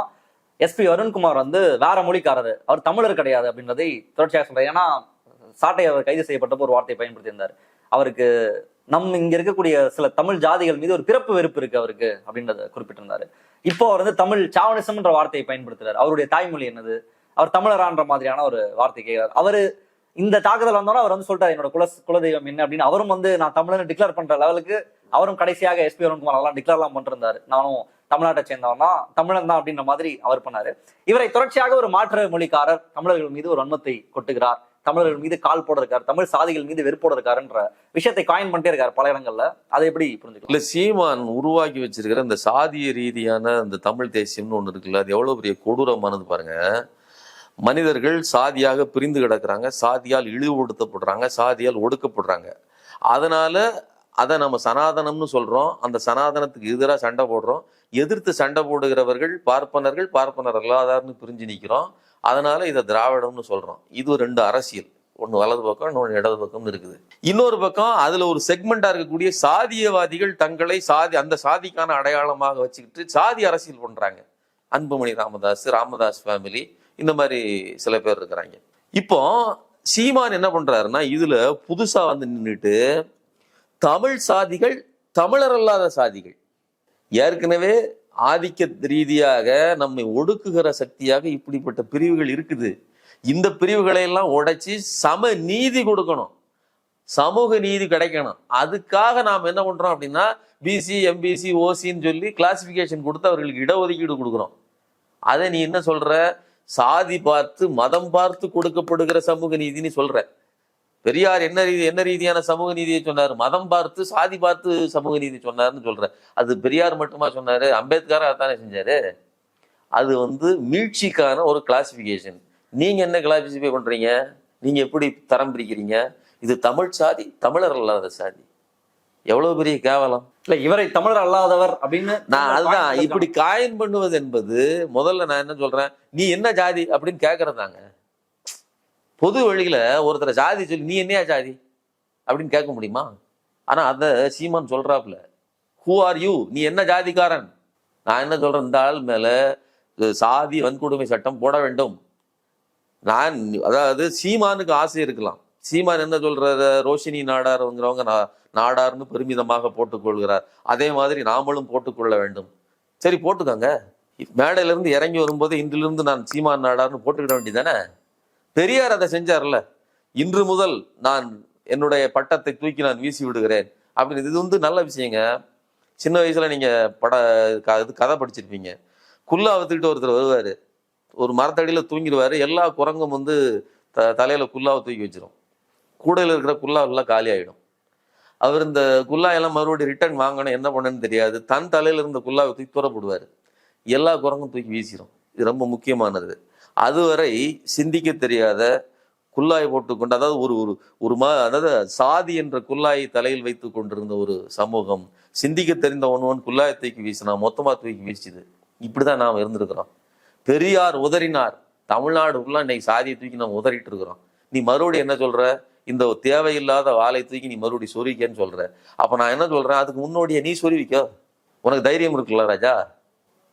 எஸ்பி அருண்குமார் வந்து வேற மொழிக்காரரு. அவர் தமிழர் கிடையாது அப்படின்றதை தொடர்ச்சியாக சொல்றாரு. ஏன்னா சாட்டை அவர் கைது செய்யப்பட்டப்போ ஒரு வார்த்தையை பயன்படுத்தியிருந்தார். அவருக்கு நம் இங்க இருக்கக்கூடிய சில தமிழ் ஜாதிகள் மீது ஒரு பிறப்பு வெறுப்பு இருக்கு அவருக்கு அப்படின்றத குறிப்பிட்டிருந்தாரு. இப்போ அவர் வந்து தமிழ் சாவனிசம்ன்ற வார்த்தையை பயன்படுத்துறாரு. அவருடைய தாய்மொழி என்னது? அவர் தமிழரான்ற மாதிரியான ஒரு வார்த்தை கேட்கிறார் அவரு இந்த தாக்குதல் வந்தோன்னா அவர் வந்து சொல்றாரு என்னோட குல குலதெய்வம் என்ன? அப்படின்னு. அவரும் வந்து நான் தமிழன் டிக்ளேர் பண்ற லெவலுக்கு அவரும் கடைசியாக எஸ்பி அருண்குமார் அதெல்லாம் டிக்ளர்லாம் பண்ணிருந்தாரு. நானும் தமிழ்நாட்டை சேர்ந்தவன் தான். தமிழன் தான் அப்படின்ற மாதிரி அவர் பண்ணாரு. இவரை தொடர்ச்சியாக ஒரு மாற்று மொழிக்காரர் தமிழர்கள் மீது ஒரு வன்மத்தை கொட்டுகிறார். தமிழர்கள் மீது கால் போட இருக்காரு தமிழ் சாதிகள் மீது வெறுப்போட இருக்காருன்ற விஷயத்தை காயின் பண்ணிட்டே இருக்காரு பல இடங்கள்ல. அதை எப்படி புரிஞ்சுக்கலாம்? இல்ல சீமான் உருவாக்கி வச்சிருக்கிற இந்த சாதிய ரீதியான இந்த தமிழ் தேசியம்னு ஒண்ணு இருக்குல்ல அது எவ்வளவு பெரிய கொடூரமானது பாருங்க. மனிதர்கள் சாதியாக பிரிந்து கிடக்குறாங்க. சாதியால் இழிவுபடுத்தப்படுறாங்க. சாதியால் ஒடுக்கப்படுறாங்க. அதனால அதை நம்ம சனாதனம்னு சொல்றோம். அந்த சனாதனத்துக்கு எதிராக சண்டை போடுறோம். எதிர்த்து சண்டை போடுகிறவர்கள் பார்ப்பனர்கள் பார்ப்பனர் அல்லாதார்னு பிரிஞ்சு நிற்கிறோம் அதனால இதை திராவிடம்னு சொல்றோம். இது ரெண்டு அரசியல். ஒன்று வலது பக்கம் இன்னொன்று இடது பக்கம் இருக்குது. இன்னொரு பக்கம் அதில் ஒரு செக்மெண்ட்டாக இருக்கக்கூடிய சாதியவாதிகள் தங்களை சாதி அந்த சாதிக்கான அடையாளமாக வச்சுக்கிட்டு சாதி அரசியல் பண்ணுறாங்க அன்புமணி ராமதாஸ் ராமதாஸ் ஃபேமிலி இந்த மாதிரி சில பேர் இருக்கிறாங்க. இப்போ சீமான் என்ன பண்ணுறாருன்னா இதில் புதுசாக வந்து நின்றுட்டு தமிழ் சாதிகள் தமிழர் அல்லாத சாதிகள். ஏற்கனவே ஆதிக்க ரீதியாக நம்மை ஒடுக்குகிற சக்தியாக இப்படிப்பட்ட பிரிவுகள் இருக்குது. இந்த பிரிவுகளை எல்லாம் உடைச்சி சம நீதி கொடுக்கணும். சமூக நீதி கிடைக்கணும். அதுக்காக நாம் என்ன பண்றோம் அப்படின்னா பிசி எம்பிசி ஓசின்னு சொல்லி கிளாசிபிகேஷன் கொடுத்து அவர்களுக்கு இடஒதுக்கீடு கொடுக்குறோம். அதை நீ என்ன சொல்ற? சாதி பார்த்து மதம் பார்த்து கொடுக்கப்படுகிற சமூக நீதின்னு சொல்ற. பெரியார் என்ன ரீதி என்ன ரீதியான சமூக நீதியை சொன்னார்? மதம் பார்த்து சாதி பார்த்து சமூக நீதி சொன்னார்னு சொல்ற அது பெரியார் மட்டுமா சொன்னாரு? அம்பேத்கர் அதானே செஞ்சாரு? அது வந்து மீட்சிக்கான ஒரு கிளாசிபிகேஷன் நீங்க என்ன கிளாசிஃபை பண்றீங்க? நீங்க எப்படி தரம் பிரிக்கிறீங்க? இது தமிழ் சாதி தமிழர் அல்லாத சாதி. எவ்வளவு பெரிய கேவலம்? இல்ல இவரை தமிழர் அல்லாதவர் அப்படின்னு நான் அதுதான் இப்படி காயின் பண்ணுவது என்பது முதல்ல நான் என்ன சொல்றேன்? நீ என்ன ஜாதி அப்படின்னு கேக்குறதாங்க. பொது வழியில் ஒருத்தரை ஜாதி சொல்லி நீ என்னையா ஜாதி? அப்படின்னு கேட்க முடியுமா? ஆனால் அதை சீமான் சொல்கிறாப்புல ஹூ ஆர் யூ நீ என்ன ஜாதிக்காரன்? நான் என்ன சொல்கிறேன் இந்த ஆள் மேலே சாதி வன்கொடுமை சட்டம் போட வேண்டும். நான் அதாவது சீமானுக்கு ஆசை இருக்கலாம். சீமான் என்ன சொல்கிறாரு ரோஷினி நாடாருங்கிறவங்க நா- நாடார்னு பெருமிதமாக போட்டுக்கொள்கிறார் அதே மாதிரி நாமளும் போட்டுக்கொள்ள வேண்டும். சரி போட்டுக்கோங்க. மேடையிலிருந்து இறங்கி வரும்போது இன்றிலிருந்து நான் சீமான் நாடார்னு போட்டுக்கிட வேண்டியதானே பெரியார் அதை செஞ்சார்ல? இன்று முதல் நான் என்னுடைய பட்டத்தை தூக்கி நான் வீசி விடுகிறேன். அப்படின்னு இது வந்து நல்ல விஷயங்க. சின்ன வயசுல நீங்க பட க- இது கதை படிச்சிருப்பீங்க. குல்லா வத்துக்கிட்டு ஒருத்தர் வருவார். ஒரு மரத்தடியில் தூங்கிடுவார். எல்லா குரங்கும் வந்து த தலையில் குல்லாவை தூக்கி வச்சிரும். கூடையில் இருக்கிற குல்லா எல்லாம் காலி ஆகிடும் அவர் இந்த குல்லா எல்லாம் மறுபடியும் ரிட்டர்ன் வாங்கணும். என்ன பண்ணுன்னு தெரியாது. தன் தலையில் இருந்த குல்லாவை தூக்கி துறப்படுவார் எல்லா குரங்கும் தூக்கி வீசிடும் இது ரொம்ப முக்கியமானது. அதுவரை சிந்திக்க தெரியாத குல்லாய் போட்டுக்கொண்டு அதாவது ஒரு ஒரு ஒரு மா அதாவது சாதி என்ற குல்லாயை தலையில் வைத்து கொண்டிருந்த ஒரு சமூகம் சிந்திக்க தெரிந்த ஒன்றுவன் குல்லாயை தூக்கி வீசினா மொத்தமாக தூக்கி வீசுது இப்படிதான் நாம் இருந்திருக்கிறோம். பெரியார் உதறினார். தமிழ்நாடு ஃபுல்லாக இன்னைக்கு சாதியை தூக்கி நம்ம உதறிட்டு இருக்கிறோம். நீ மறுபடியும் என்ன சொல்ற? இந்த தேவையில்லாத வாழை தூக்கி நீ மறுபடியும் சொருவிக்கன்னு சொல்ற. அப்ப நான் என்ன சொல்றேன்? அதுக்கு முன்னோடியே நீ சொருவிக்க. உனக்கு தைரியம் இருக்குல்ல ராஜா?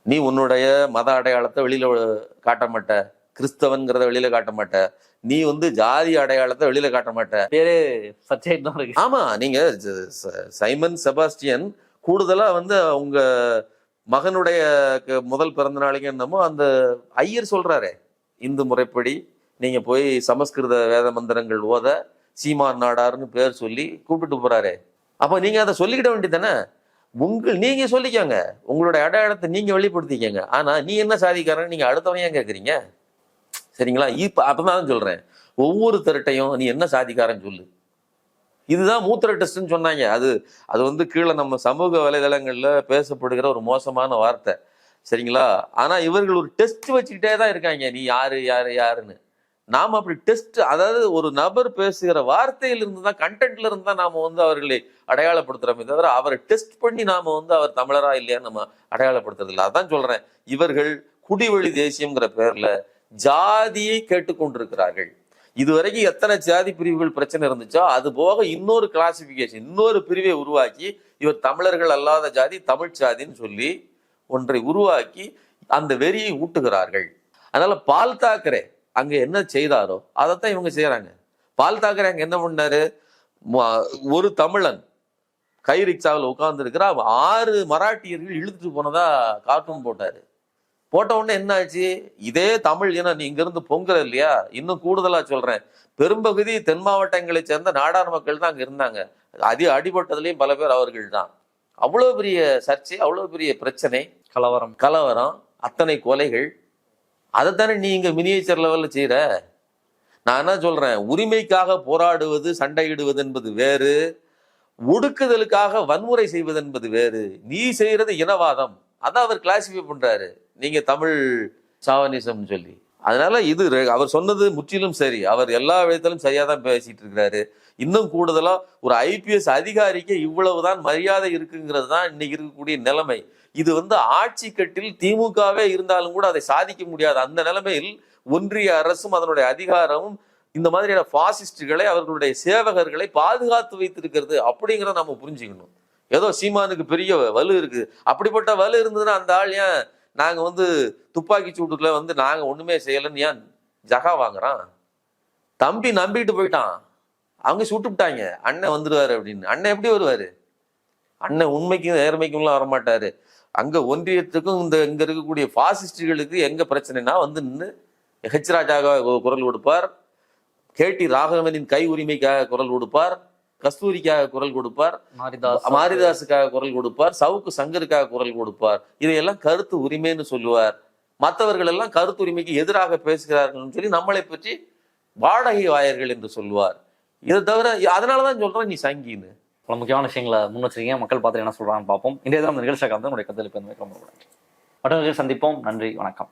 நீ உன்னுடைய மத அடையாளத்தை வெளியில காட்ட மாட்ட. கிறிஸ்தவன்கிறத வெளியில காட்ட மாட்ட. நீ வந்து ஜாதி அடையாளத்தை வெளியில காட்ட மாட்ட. பேரு சர்ச்சைட் தான் இருக்கு. ஆமா நீங்க சைமன் செபாஸ்டியன் கூடுதலா வந்து உங்க மகனுடைய முதல் பிறந்த நாளைக்கு என்னமோ அந்த ஐயர் சொல்றாரே. இந்து முறைப்படி நீங்க போய் சமஸ்கிருத வேத மந்திரங்கள் ஓத சீமான் நாடார்னு பேர் சொல்லி கூப்பிட்டு போறாரே. அப்ப நீங்க அதை சொல்லிக்கிட வேண்டியதானே உங்கள் நீங்க சொல்லிக்கோங்க. உங்களோட அடையாளத்தை நீங்க வெளிப்படுத்திக்கங்க. ஆனா நீ என்ன சாதிக்காரன்னு நீங்க அடுத்தவன் ஏன் கேக்குறீங்க? சரிங்களா? இப்ப அப்பதான் சொல்றேன். ஒவ்வொரு திரட்டையும் நீ என்ன சாதிக்காரன் சொல்லு. இதுதான் மூத்திர டெஸ்ட்னு சொன்னாங்க. அது அது வந்து கீழே நம்ம சமூக வலைதளங்கள்ல பேசப்படுகிற ஒரு மோசமான வார்த்தை. சரிங்களா? ஆனா இவர்கள் ஒரு டெஸ்ட் வச்சுக்கிட்டே தான் இருக்காங்க. நீ யாரு யாரு யாருன்னு. நாம அப்படி டெஸ்ட் அதாவது ஒரு நபர் பேசுகிற வார்த்தையிலிருந்து தான் கண்டென்ட்ல இருந்து தான் நாம வந்து அவர்களை அடையாளப்படுத்துறோமே தவிர அவரை டெஸ்ட் பண்ணி நாம வந்து அவர் தமிழரா இல்லையா நம்ம அடையாளப்படுத்துறது இல்லை அதான் சொல்றேன். இவர்கள் குடிவழி தேசியம்ங்கிற பேர்ல ஜாதியை கேட்டுக்கொண்டிருக்கிறார்கள். இதுவரைக்கும் எத்தனை ஜாதி பிரிவுகள் பிரச்சனை இருந்துச்சோ அது போக இன்னொரு கிளாசிபிகேஷன் இன்னொரு பிரிவை உருவாக்கி இவர் தமிழர்கள் அல்லாத ஜாதி தமிழ் ஜாதின்னு சொல்லி ஒன்றை உருவாக்கி அந்த வெறியை ஊட்டுகிறார்கள். அதனால பால் தாக்கரே அங்க என்ன செய்தாரோ அதைத்தான் இவங்க செய்யறாங்க பால் தாக்கரே அங்க என்ன பண்ணாரு? ஒரு தமிழன் கை ரிக்ஷாவில் உட்கார்ந்து ஆறு மராட்டியர்கள் இழுத்துட்டு போனதா கார்ட்டூன் போட்டாரு. போட்ட உடனே என்ன ஆச்சு? இதே தமிழ் இனம் நீ இங்க இருந்து பொங்குற இல்லையா? இன்னும் கூடுதலா சொல்றேன். பெரும்பகுதி தென் மாவட்டங்களை சேர்ந்த நாடார் மக்கள் தான் அங்க இருந்தாங்க. அதி அடிபட்டதுலயும் பல பேர் அவர்கள் தான். அவ்வளவு பெரிய சர்ச்சை அவ்வளவு பெரிய பிரச்சனை. கலவரம். கலவரம் அத்தனை கொலைகள் அதைத்தானே நீ இங்கே மினியேச்சர் லெவலில் செய்கிற நான் என்ன சொல்கிறேன் உரிமைக்காக போராடுவது சண்டையிடுவது என்பது வேறு. ஒடுக்குதலுக்காக வன்முறை செய்வது என்பது வேறு. நீ செய்கிறது இனவாதம். அதான் அவர் கிளாசிஃபை பண்ணுறாரு நீங்கள் தமிழ் சாவனிசம்னு சொல்லி. அதனால இது அவர் சொன்னது முற்றிலும் சரி. அவர் எல்லா விதத்திலும் சரியாக தான் பேசிட்டு இருக்கிறாரு. இன்னும் கூடுதலாக ஒரு ஐபிஎஸ் அதிகாரிக்கு இவ்வளவுதான் மரியாதை இருக்குங்கிறது தான் இன்னைக்கு இருக்கக்கூடிய நிலைமை. இது வந்து ஆட்சி கட்டில் திமுகவே இருந்தாலும் கூட அதை சாதிக்க முடியாது. அந்த நிலைமையில் ஒன்றிய அரசும் அதனுடைய அதிகாரமும் இந்த மாதிரியான பாசிஸ்டுகளை அவர்களுடைய சேவகர்களை பாதுகாத்து வைத்திருக்கிறது அப்படிங்கிறத நம்ம புரிஞ்சுக்கணும். ஏதோ சீமானுக்கு பெரிய வலு இருக்கு. அப்படிப்பட்ட வலு இருந்ததுன்னா அந்த ஆள் ஏன் நாங்க வந்து துப்பாக்கி சூட்டுல வந்து நாங்க ஒண்ணுமே செய்யலைன்னு ஏன் ஜகா வாங்குறான்? தம்பி நம்பிட்டு போயிட்டான். அவங்க சுட்டுவிட்டாங்க அண்ணன் வந்துடுவார் அப்படின்னு. அண்ணன் எப்படி வருவாரு? அண்ணன் உண்மைக்கும் நேர்மைக்கும்லாம் வரமாட்டாரு. அங்க ஒன்றியத்துக்கும் இந்த இங்க இருக்கக்கூடிய பாசிஸ்டுகளுக்கு எங்க பிரச்சனைனா வந்து நின்று ஹெச் ராஜாக குரல் கொடுப்பார். கே டி ராகவனின் கை உரிமைக்காக குரல் கொடுப்பார். கஸ்தூரிக்காக குரல் கொடுப்பார். மாரிதாஸ் மாரிதாஸுக்காக குரல் கொடுப்பார். சவுக்கு சங்கருக்காக குரல் கொடுப்பார். இதையெல்லாம் கருத்து உரிமைன்னு சொல்லுவார். மற்றவர்கள் எல்லாம் கருத்து உரிமைக்கு எதிராக பேசுகிறார்கள் சொல்லி நம்மளை பற்றி வாடகை வாயர்கள் என்று சொல்லுவார். இதை தவிர அதனாலதான் சொல்றேன் நீ சங்கின்னு. பல முக்கியமான விஷயங்களை முன் வச்சிருக்கீங்க. மக்கள் பார்த்து என்ன சொல்றாங்கன்னு பார்ப்போம். இன்றைய தினம் இந்த நிகழ்ச்சியாக வந்து உங்களுடைய கருத்தில் இப்போ ரொம்ப மற்ற மற்றவர்கள் சந்திப்போம். நன்றி. வணக்கம்.